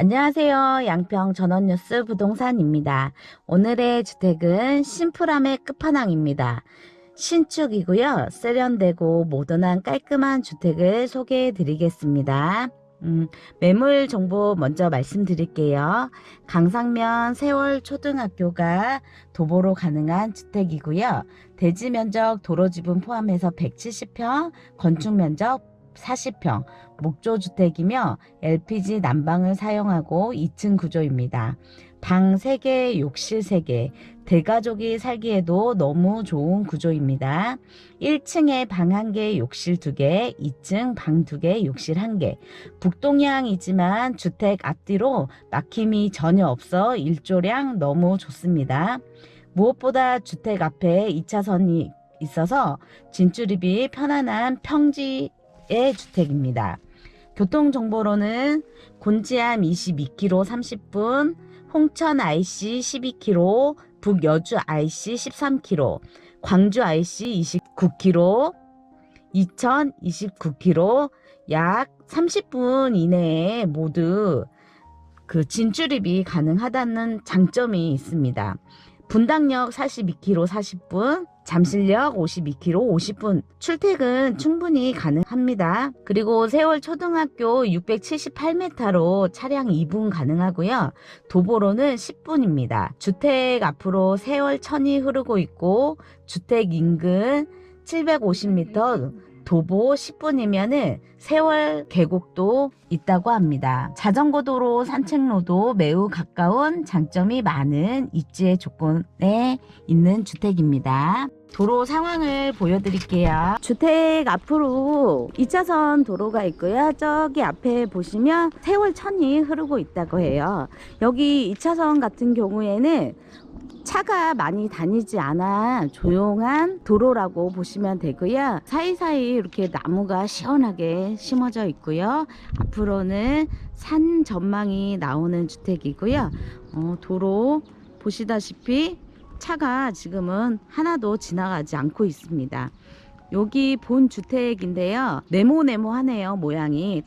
안녕하세요. 양평 전원뉴스 부동산입니다. 오늘의 주택은 심플함의 끝판왕입니다. 신축이고요. 세련되고 모던한 깔끔한 주택을 소개해 드리겠습니다. 음, 매물 정보 먼저 말씀드릴게요. 강상면 세월 초등학교가 도보로 가능한 주택이고요. 대지 면적 도로 지분 포함해서 170평, 건축 면적 40평, 목조 주택이며 LPG 난방을 사용하고 2층 구조입니다. 방 3개, 욕실 3개, 대가족이 살기에도 너무 좋은 구조입니다. 1층에 방 1개, 욕실 2개, 2층 방 2개, 욕실 1개. 북동향이지만 주택 앞뒤로 막힘이 전혀 없어 일조량 너무 좋습니다. 무엇보다 주택 앞에 2차선이 있어서 진출입이 편안한 평지 의 주택입니다. 교통정보로는 곤지암 22km 30분, 홍천 IC 12km, 북여주 IC 13km, 광주 IC 29km, 이천 29km, 약 30분 이내에 모두 그 진출입이 가능하다는 장점이 있습니다. 분당역 42km 40분, 잠실역 52km 50분 출퇴근 충분히 가능합니다. 그리고 세월 초등학교 678m로 차량 2분 가능하고요. 도보로는 10분입니다. 주택 앞으로 세월 천이 흐르고 있고 주택 인근 750m 도보 10분이면은 세월 계곡도 있다고 합니다. 자전거 도로 산책로도 매우 가까운 장점이 많은 입지의 조건에 있는 주택입니다. 도로 상황을 보여드릴게요. 주택 앞으로 2차선 도로가 있고요. 저기 앞에 보시면 세월천이 흐르고 있다고 해요. 여기 2차선 같은 경우에는 차가 많이 다니지 않아 조용한 도로라고 보시면 되고요. 사이사이 이렇게 나무가 시원하게 심어져 있고요. 앞으로는 산 전망이 나오는 주택이고요. 어, 도로 보시다시피 차가 지금은 하나도 지나가지 않고 있습니다. 여기 본 주택인데요. 네모네모하네요, 모양이.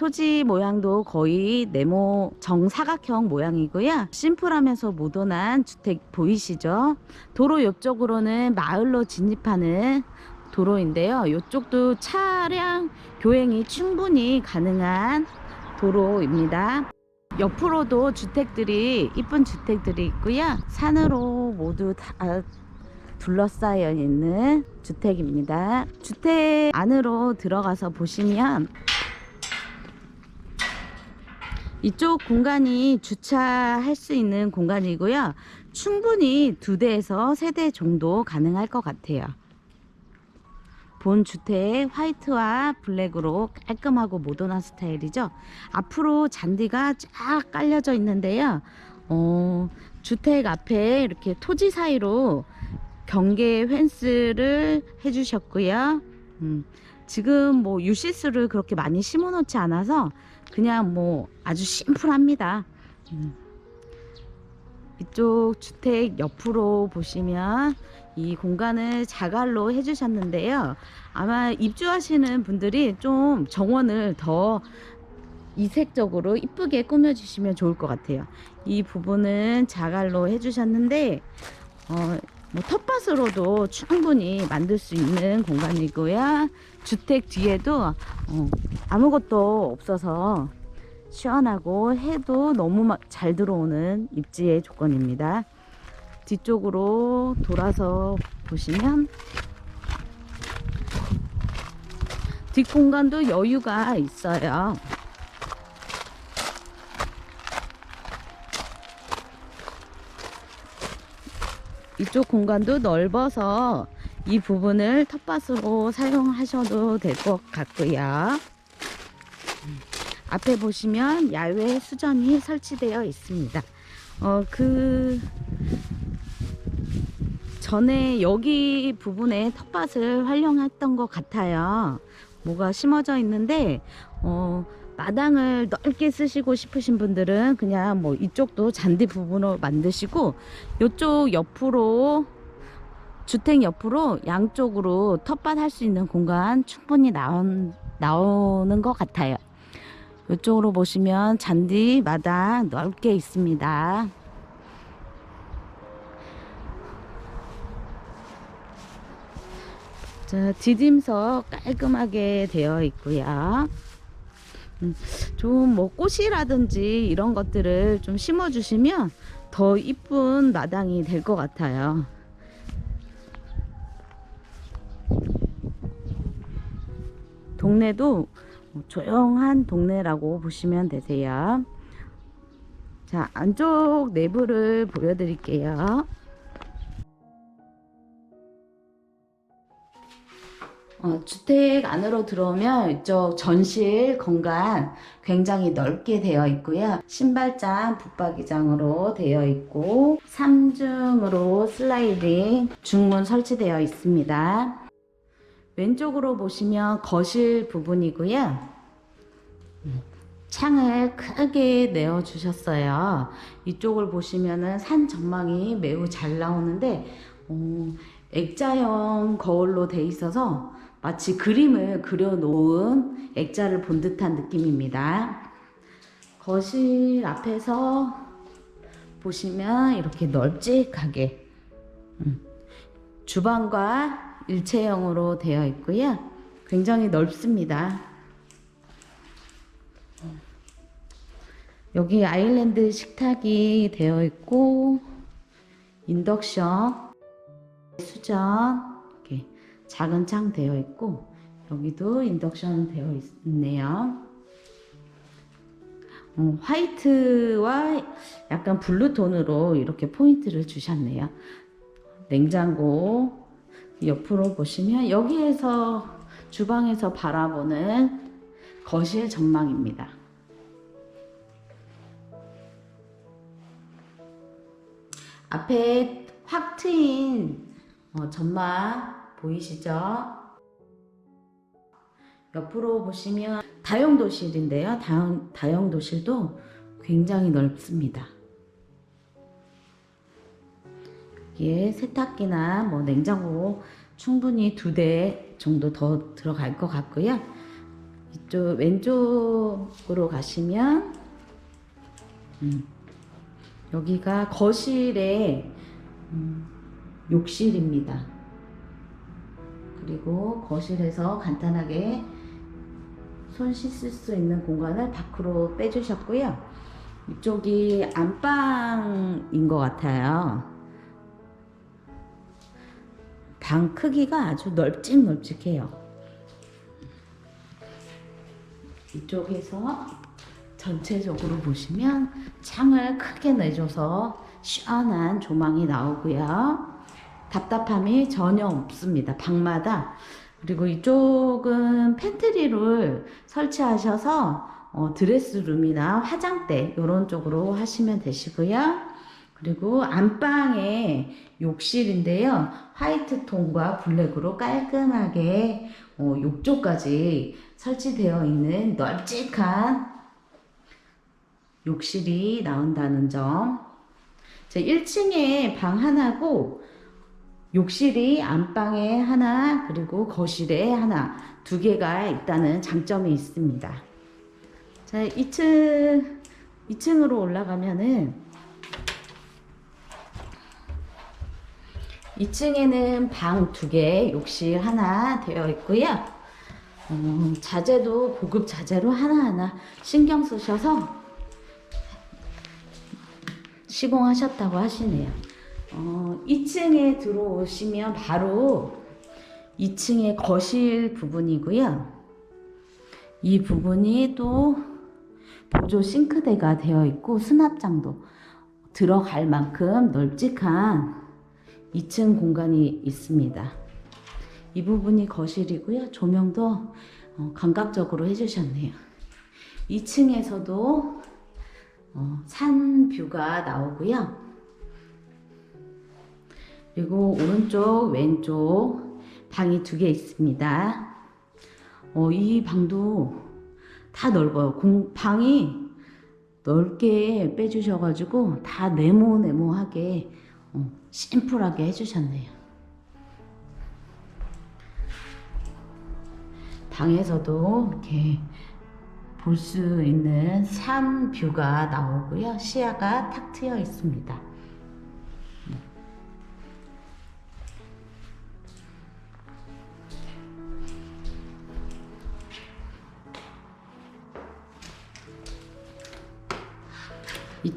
토지 모양도 거의 네모 정사각형 모양이고요. 심플하면서 모던한 주택 보이시죠? 도로 옆쪽으로는 마을로 진입하는 도로인데요. 이쪽도 차량 교행이 충분히 가능한 도로입니다. 옆으로도 주택들이 이쁜 주택들이 있고요. 산으로 모두 다 둘러싸여 있는 주택입니다. 주택 안으로 들어가서 보시면 이쪽 공간이 주차할 수 있는 공간이고요. 충분히 두 대에서 세 대 정도 가능할 것 같아요. 본 주택 화이트와 블랙으로 깔끔하고 모던한 스타일이죠. 앞으로 잔디가 쫙 깔려져 있는데요. 어, 주택 앞에 이렇게 토지 사이로 경계 펜스를 해주셨고요. 음, 지금 뭐 유시스를 그렇게 많이 심어 놓지 않아서 그냥 뭐 아주 심플합니다. 음. 이쪽 주택 옆으로 보시면 이 공간을 자갈로 해주셨는데요. 아마 입주하시는 분들이 좀 정원을 더 이색적으로 이쁘게 꾸며주시면 좋을 것 같아요. 이 부분은 자갈로 해주셨는데, 어, 뭐 텃밭으로도 충분히 만들 수 있는 공간이고요. 주택 뒤에도 어, 아무것도 없어서 시원하고 해도 너무 마- 잘 들어오는 입지의 조건입니다. 뒤쪽으로 돌아서 보시면 뒷공간도 여유가 있어요. 이쪽 공간도 넓어서 이 부분을 텃밭으로 사용하셔도 될 것 같고요. 앞에 보시면 야외 수전이 설치되어 있습니다. 어, 그 전에 여기 부분에 텃밭을 활용했던 것 같아요. 뭐가 심어져 있는데 어, 마당을 넓게 쓰시고 싶으신 분들은 그냥 뭐 이쪽도 잔디 부분으로 만드시고 이쪽 옆으로 주택 옆으로 양쪽으로 텃밭 할 수 있는 공간 충분히 나온, 나오는 것 같아요. 이쪽으로 보시면 잔디 마당 넓게 있습니다. 자, 디딤석 깔끔하게 되어 있고요. 음, 좀뭐 꽃이라든지 이런 것들을 좀 심어 주시면 더 이쁜 마당이 될 것 같아요. 동네도 조용한 동네라고 보시면 되세요. 자, 안쪽 내부를 보여드릴게요. 어, 주택 안으로 들어오면 이쪽 전실 공간 굉장히 넓게 되어 있고요. 신발장, 붙박이장으로 되어 있고 3중으로 슬라이딩 중문 설치되어 있습니다. 왼쪽으로 보시면 거실 부분이고요. 음, 창을 크게 내어 주셨어요. 이쪽을 보시면은 산 전망이 매우 잘 나오는데 어, 액자형 거울로 돼 있어서 마치 그림을 그려놓은 액자를 본 듯한 느낌입니다. 거실 앞에서 보시면 이렇게 널찍하게 음, 주방과 일체형으로 되어 있고요. 굉장히 넓습니다. 여기 아일랜드 식탁이 되어 있고 인덕션 수전 작은 창 되어 있고 여기도 인덕션 되어 있, 네요 어, 화이트와 약간 블루 톤으로 이렇게 포인트를 주셨네요. 냉장고 옆으로 보시면 여기에서 주방에서 바라보는 거실 전망입니다. 앞에 확 트인 어, 전망 보이시죠? 옆으로 보시면 다용도실인데요. 다용, 다용도실도 굉장히 넓습니다. 여기에 세탁기나 뭐 냉장고 충분히 두 대 정도 더 들어갈 것 같고요. 이쪽 왼쪽으로 가시면 음, 여기가 거실의 음, 욕실입니다. 그리고 거실에서 간단하게 손 씻을 수 있는 공간을 밖으로 빼주셨고요. 이쪽이 안방인 것 같아요. 방 크기가 아주 널찍널찍해요. 이쪽에서 전체적으로 보시면 창을 크게 내줘서 시원한 조망이 나오고요. 답답함이 전혀 없습니다. 방마다. 그리고 이쪽은 팬트리를 설치하셔서 어, 드레스룸이나 화장대 이런 쪽으로 하시면 되시고요. 그리고 안방에 욕실인데요. 화이트 톤과 블랙으로 깔끔하게 어, 욕조까지 설치되어 있는 널찍한 욕실이 나온다는 점. 제 1층에 방 하나고 욕실이 안방에 하나 그리고 거실에 하나 두 개가 있다는 장점이 있습니다. 자, 2층 2층으로 올라가면은 2층에는 방 두 개, 욕실 하나 되어 있고요. 어, 자재도 고급 자재로 하나하나 신경 쓰셔서 시공하셨다고 하시네요. 어, 2층에 들어오시면 바로 2층의 거실 부분이고요. 이 부분이 또 보조 싱크대가 되어 있고 수납장도 들어갈 만큼 널찍한 2층 공간이 있습니다. 이 부분이 거실이고요. 조명도 어, 감각적으로 해주셨네요. 2층에서도 어, 산 뷰가 나오고요. 그리고 오른쪽, 왼쪽 방이 두 개 있습니다. 어, 이 방도 다 넓어요. 공, 방이 넓게 빼주셔가지고 다 네모네모하게 어, 심플하게 해주셨네요. 방에서도 이렇게 볼 수 있는 산 뷰가 나오고요. 시야가 탁 트여 있습니다.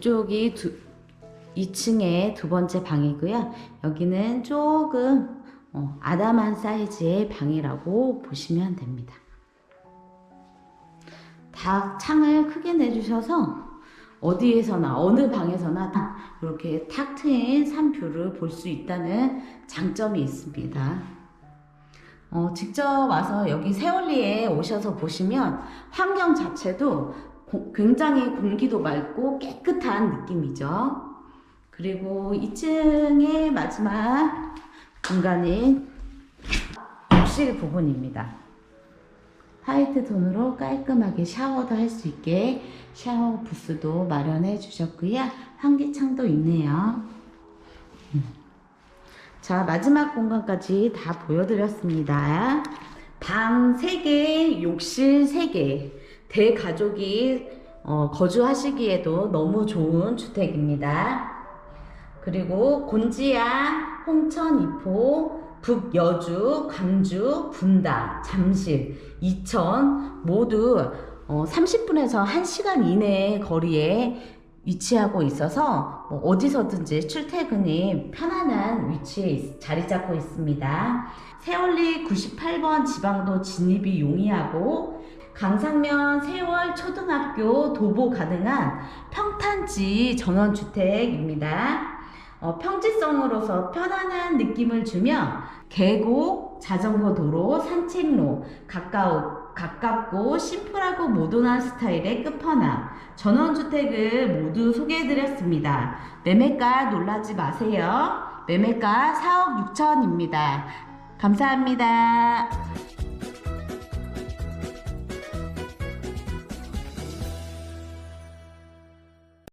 이쪽이 두, 2층의 두 번째 방이고요. 여기는 조금 어, 아담한 사이즈의 방이라고 보시면 됩니다. 다 창을 크게 내주셔서 어디에서나 어느 방에서나 다 이렇게 탁 트인 산뷰를 볼 수 있다는 장점이 있습니다. 어, 직접 와서 여기 세월리에 오셔서 보시면 환경 자체도 고- 굉장히 공기도 맑고 깨끗한 느낌이죠. 그리고 2층의 마지막 공간인 욕실 부분입니다. 화이트 톤으로 깔끔하게 샤워도 할 수 있게 샤워 부스도 마련해 주셨고요. 환기창도 있네요. 음. 자, 마지막 공간까지 다 보여드렸습니다. 방 3개, 욕실 3개. 대가족이 어, 거주하시기에도 너무 좋은 주택입니다. 그리고 곤지암, 홍천, 이포, 북여주, 광주, 분당, 잠실, 이천 모두 어, 30분에서 1시간 이내의 거리에 위치하고 있어서 뭐 어디서든지 출퇴근이 편안한 위치에 있- 자리 잡고 있습니다. 세월리 98번 지방도 진입이 용이하고 강상면 세월 초등학교 도보 가능한 평탄지 전원주택입니다. 어, 평지성으로서 편안한 느낌을 주며 계곡, 자전거 도로, 산책로, 가까우, 가깝고 심플하고 모던한 스타일의 끝판왕 전원주택을 모두 소개해드렸습니다. 매매가 놀라지 마세요. 매매가 4억 6천입니다. 감사합니다.